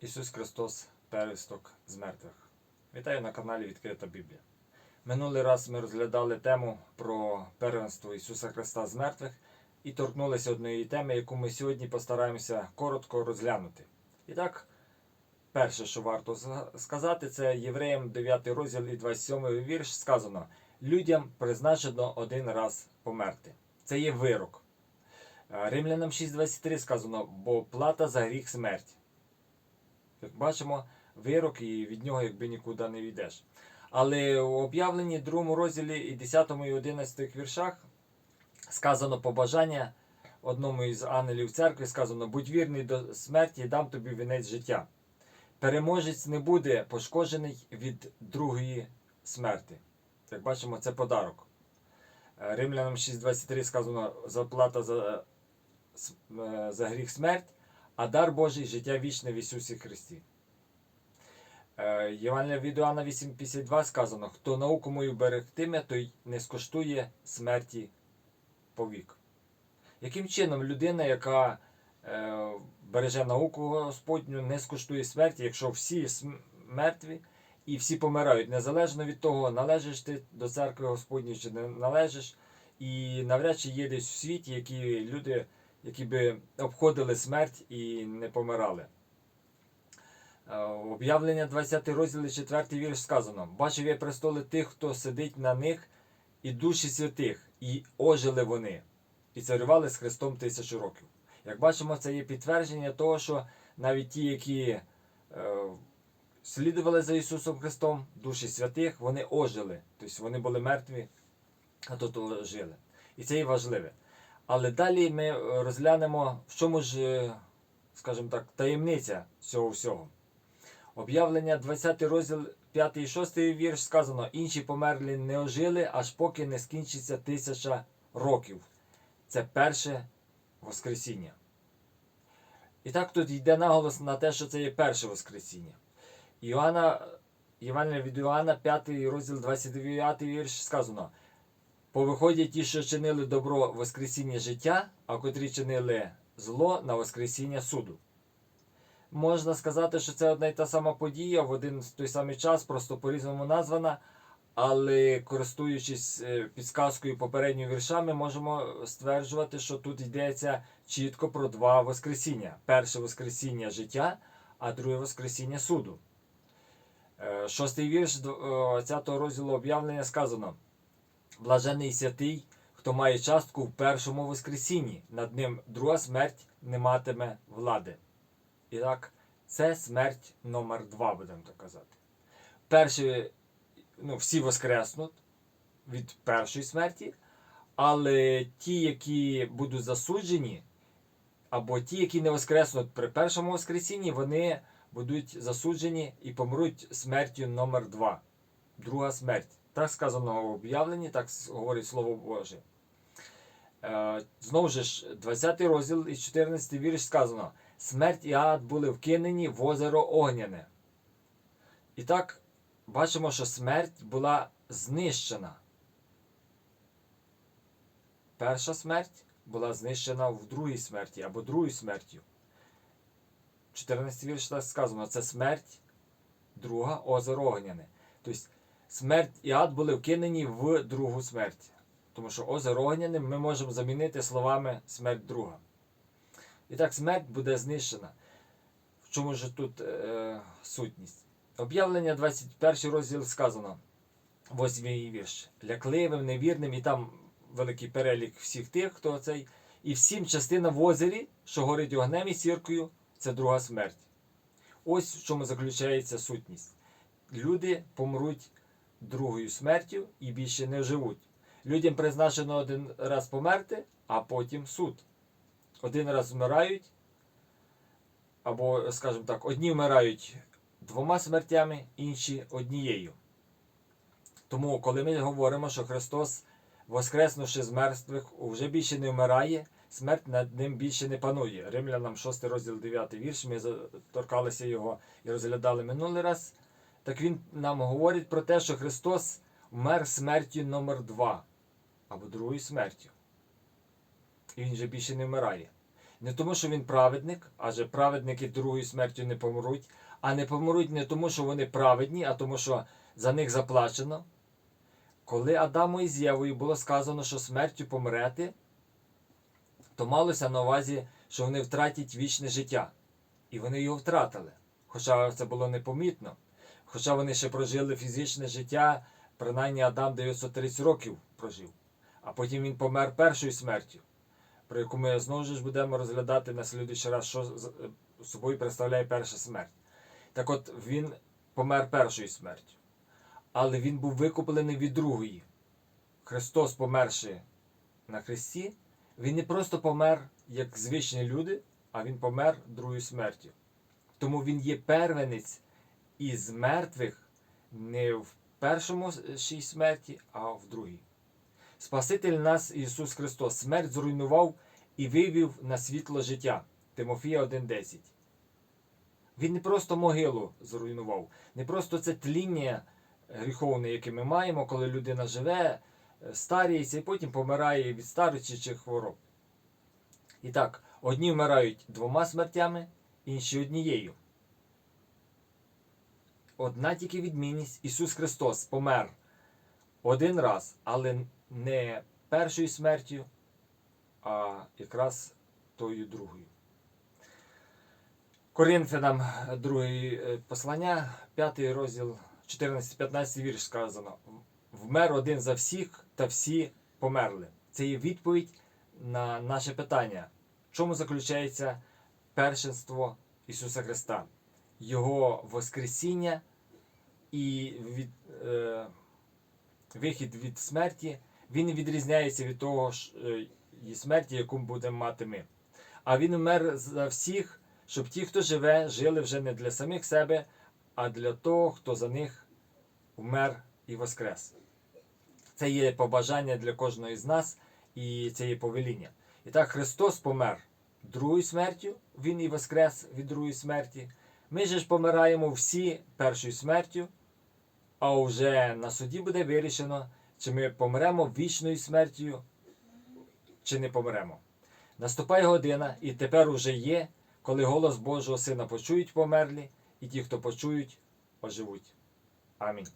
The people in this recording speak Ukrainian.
Ісус Христос пересток з мертвих. Вітаю на каналі Відкрита Біблія. Минулий раз ми розглядали тему про первенство Ісуса Христа з мертвих і торкнулися однієї теми, яку ми сьогодні постараємося коротко розглянути. І так, перше, що варто сказати, це Євреям 9 розділ і 27 вірш сказано: людям призначено один раз померти. Це є вирок. Е, Римлянам 6.23 сказано, бо плата за гріх смерть. Як бачимо, вирок і від нього якби нікуди не йдеш. Але у об'явленні 2 розділі і 10 і 11 віршах сказано побажання одному із ангелів церкви сказано: будь вірний до смерті, і дам тобі вінець життя. Переможець не буде пошкоджений від другої смерти. Як бачимо, це подарок. Е, Римлянам 6.23 сказано заплата за, е, за гріх смерть, а дар Божий життя вічне в Ісусі Христі. Е, Євангелія від Іоанна 8.52 сказано: хто науку мою берегтиме, той не скоштує смерті повік. Яким чином людина, яка е, береже науку Господню, не скоштує смерті, якщо всі мертві і всі помирають, незалежно від того, належиш ти до церкви Господньої чи не належиш, і навряд чи є десь в світі, які люди, які би обходили смерть і не помирали. Е, Об'явлення 20 розділ, 4 вірш сказано: Бачив я престоли тих, хто сидить на них, і душі святих, і ожили вони, і царювали з Христом тисячу років. Як бачимо, це є підтвердження того, що навіть ті, які е, слідували за Ісусом Христом, душі святих, вони ожили. Тобто вони були мертві, а тут жили. І це є важливе. Але далі ми е, розглянемо, в чому ж, е, скажімо так, таємниця цього всього. Об'явлення 20 розділ 5 і 6 вірш сказано: інші померлі не ожили, аж поки не скінчиться тисяча років. Це перше Воскресіння. І так тут йде наголос на те, що це є перше Воскресіння. Іоанна, Євангелія від Іоанна, 5 розділ 29 вірш сказано: Повиходять ті, що чинили добро Воскресіння життя, а котрі чинили зло на Воскресіння суду. Можна сказати, що це одна й та сама подія в один той самий час, просто по-різному названа. Але користуючись е, підсказкою попередньої віршами, можемо стверджувати, що тут йдеться чітко про два Воскресіння: перше Воскресіння життя, а друге Воскресіння суду. Е, Шостий вірш 20 розділу об'явлення сказано: Блажений святий, хто має частку в першому Воскресінні, над ним друга смерть не матиме влади. І так, це смерть номер два, будемо так казати. Перші, ну, всі воскреснуть від першої смерті, але ті, які будуть засуджені, або ті, які не воскреснуть при першому воскресінні, вони будуть засуджені і помруть смертю номер два. Друга смерть. Так сказано в об'явленні, так говорить Слово Боже. Е, Знову ж, 20 розділ і 14 вірш сказано: Смерть і ад були вкинені в озеро Огняне. І так бачимо, що смерть була знищена. Перша смерть була знищена в другій смерті або другою смертю. 14 вірш так сказано: це смерть, друга озеро Огняне. Тобто смерть і ад були вкинені в другу смерть. Тому що озеро Огняне ми можемо замінити словами смерть друга. І так смерть буде знищена. В чому ж тут е, сутність? Об'явлення 21 розділ сказано, восьмий вірш. Лякливим, невірним, і там великий перелік всіх тих, хто цей. І всім частина в озері, що горить огнем і сіркою, це друга смерть. Ось в чому заключається сутність. Люди помруть другою смертю і більше не живуть. Людям призначено один раз померти, а потім суд. Один раз вмирають, або, скажімо так, одні вмирають двома смертями, інші однією. Тому, коли ми говоримо, що Христос, воскреснувши з мертвих, вже більше не вмирає, смерть над ним більше не панує. Римлянам 6 розділ 9 вірш, ми торкалися його і розглядали минулий раз. Так він нам говорить про те, що Христос вмер смертю номер 2 або другою смертю. І він вже більше не вмирає. Не тому, що він праведник, адже праведники другою смертю не помруть, а не помруть не тому, що вони праведні, а тому, що за них заплачено. Коли Адаму і з Євою було сказано, що смертю помрете, то малося на увазі, що вони втратять вічне життя. І вони його втратили. Хоча це було непомітно. Хоча вони ще прожили фізичне життя, принаймні Адам 930 років прожив. А потім він помер першою смертю, про яку ми знову ж будемо розглядати на слідуючий раз, що собою представляє перша смерть. Так от він помер першою смертю. Але він був викуплений від другої. Христос, померши на Христі, він не просто помер як звичні люди, а він помер другою смертю. Тому він є первенець із мертвих не в першому шій смерті, а в другій. Спаситель нас Ісус Христос смерть зруйнував і вивів на світло життя. Тимофія 1.10. Він не просто могилу зруйнував, не просто це тління гріховне, яке ми маємо, коли людина живе, е, старіється і потім помирає від старості чи хвороб. І так, одні вмирають двома смертями, інші однією. Одна тільки відмінність Ісус Христос помер один раз, але не першою смертю, а якраз тою другою. Коринфянам друге послання, 5 розділ, 14-15 вірш сказано. Вмер один за всіх, та всі померли. Це є відповідь на наше питання. В чому заключається першинство Ісуса Христа? Його Воскресіння і від, е, вихід від смерті, він відрізняється від того ж, е, смерті, яку будемо мати ми. А він вмер за всіх, щоб ті, хто живе, жили вже не для самих себе, а для того, хто за них вмер і воскрес. Це є побажання для кожного з нас, і це є повеління. І так Христос помер другою смертю, Він і воскрес від другої смерті. Ми же ж помираємо всі першою смертю, а вже на суді буде вирішено, чи ми помремо вічною смертю, чи не помремо. Наступає година, і тепер уже є, коли голос Божого Сина почують померлі, і ті, хто почують, оживуть. Амінь.